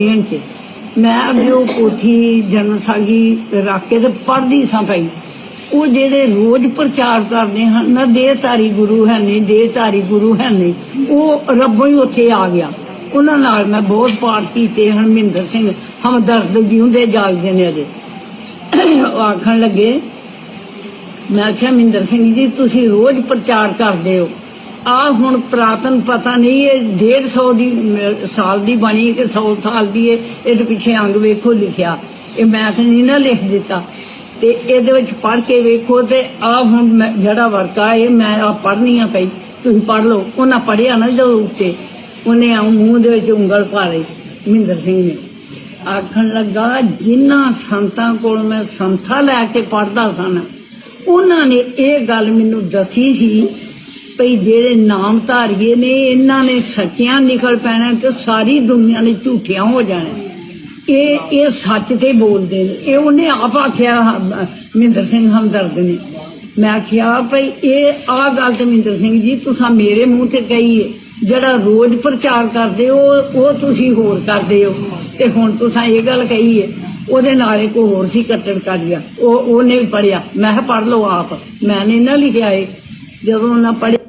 ਦੇਣ ਮੈਂ ਅੱਗੇ ਉਹ ਪੋਥੀ ਰੱਖ ਕੇ ਤੇ ਪੜ੍ਹਦੀ ਸਾਂ ਪਈ ਉਹ ਜਿਹੜੇ ਰੋਜ਼ ਪ੍ਰਚਾਰ ਕਰਦੇ ਹਨ ਨਾ, ਦੇਹਧਾਰੀ ਗੁਰੂ ਹੈ ਨਹੀਂ, ਦੇਹਧਾਰੀ ਗੁਰੂ ਹੈ ਨਹੀਂ, ਉਹ ਰੱਬੋਂ ਹੀ ਉੱਥੇ ਆ ਗਿਆ। ਉਹਨਾਂ ਨਾਲ ਮੈਂ ਬਹੁਤ ਪਾਠ ਕੀਤੇ ਹਰਮਿੰਦਰ ਸਿੰਘ ਹਮਦਰਦ ਜਿਉਂਦੇ ਜਾਗਦੇ ਨੇ ਅਜੇ। ਆਖਣ ਲੱਗੇ, ਮੈਂ ਆਖਿਆ ਮਿੰਦਰ ਸਿੰਘ ਜੀ, ਤੁਸੀਂ ਰੋਜ਼ ਪ੍ਰਚਾਰ ਕਰਦੇ ਹੋ। ਆ ਹੁਣ ਪ੍ਰਾਤਨ ਪਤਾ ਨਹੀਂ, ਇਹ 150 ਦੀ ਸਾਲ ਦੀ ਬਣੀ ਕਿ 100 ਸਾਲ ਦੀ ਹੈ? ਇਹਦੇ ਪਿੱਛੇ ਅੰਗ ਵੇਖੋ ਲਿਖਿਆ। ਇਹ ਮੈਂ ਤਾਂ ਨਹੀਂ ਨਾ ਲਿਖ ਦਿੱਤਾ। ਤੇ ਇਹਦੇ ਵਿੱਚ ਪੜ ਕੇ ਵੇਖੋ ਤੇ ਆ ਹੁਣ ਮੈਂ- ਜਿਹੜਾ ਵਰਕਾ ਹੈ ਮੈਂ ਆ ਪੜ੍ਹਨੀ ਆ ਪਈ ਤੁਸੀਂ ਪੜ ਲਓ। ਉਹਨਾਂ ਪੜ੍ਹਿਆ ਨਾ ਜਦੋਂ ਉੱਤੇ। ਉਹਨੇ ਆ ਮੂੰਹ ਦੇ ਵਿੱਚ ਉਂਗਲ ਪਾ ਲਈ ਮਹਿੰਦਰ ਸਿੰਘ ਨੇ। ਆਖਣ ਲੱਗਾ ਜਿਨ੍ਹਾਂ ਸੰਤਾਂ ਕੋਲ ਮੈਂ ਸੰਥਾ ਲੈ ਕੇ ਪੜਦਾ ਸਨ ਉਹਨਾਂ ਨੇ ਇਹ ਗੱਲ ਮੈਨੂੰ ਦੱਸੀ ਸੀ ਭਈ ਜਿਹੜੇ ਨਾਮ ਧਾਰੀਏ ਨੇ, ਇਹਨਾਂ ਨੇ ਸੱਚਿਆਂ ਨਿਕਲ ਪੈਣਾ ਤੇ ਸਾਰੀ ਦੁਨੀਆ ਨੇ ਝੂਠਿਆਂ ਹੋ ਜਾਣਾ। ਇਹ ਇਹ ਸੱਚ ਤੇ ਬੋਲਦੇ ਨੇ। ਇਹ ਉਹਨੇ ਆਪ ਆਖਿਆ ਮਹਿੰਦਰ ਸਿੰਘ ਹਮਦਰਦ ਨੇ। ਮੈਂ ਕਿਹਾ ਭਈ ਇਹ ਆ ਗੱਲ ਤੇ ਮਹਿੰਦਰ ਸਿੰਘ ਜੀ, ਤੁਸੀਂ ਮੇਰੇ ਮੂੰਹ ਤੇ ਕਹੀਏ, ਜਿਹੜਾ ਰੋਜ਼ ਪ੍ਰਚਾਰ ਕਰਦੇ ਹੋ, ਉਹ ਤੁਸੀਂ ਹੋਰ ਕਰਦੇ ਹੋ। ਤੇ ਹੁਣ ਤੁਸੀਂ ਇਹ ਗੱਲ ਕਹੀ ਹੈ ਉਹਦੇ ਨਾਲ ਇੱਕ ਹੋਰ ਸੀ ਕੱਟੜ ਕਰ ਗਿਆ ਉਹ, ਉਹਨੇ ਵੀ ਪੜਿਆ ਮੈਂ ਕਿਹਾ ਪੜ ਲਓ ਆਪ। ਮੈਂ ਨਹੀਂ ਨਾ ਲਿਖਿਆ ਏ ਜਦੋਂ ਉਹਨਾਂ ਪੜਿਆ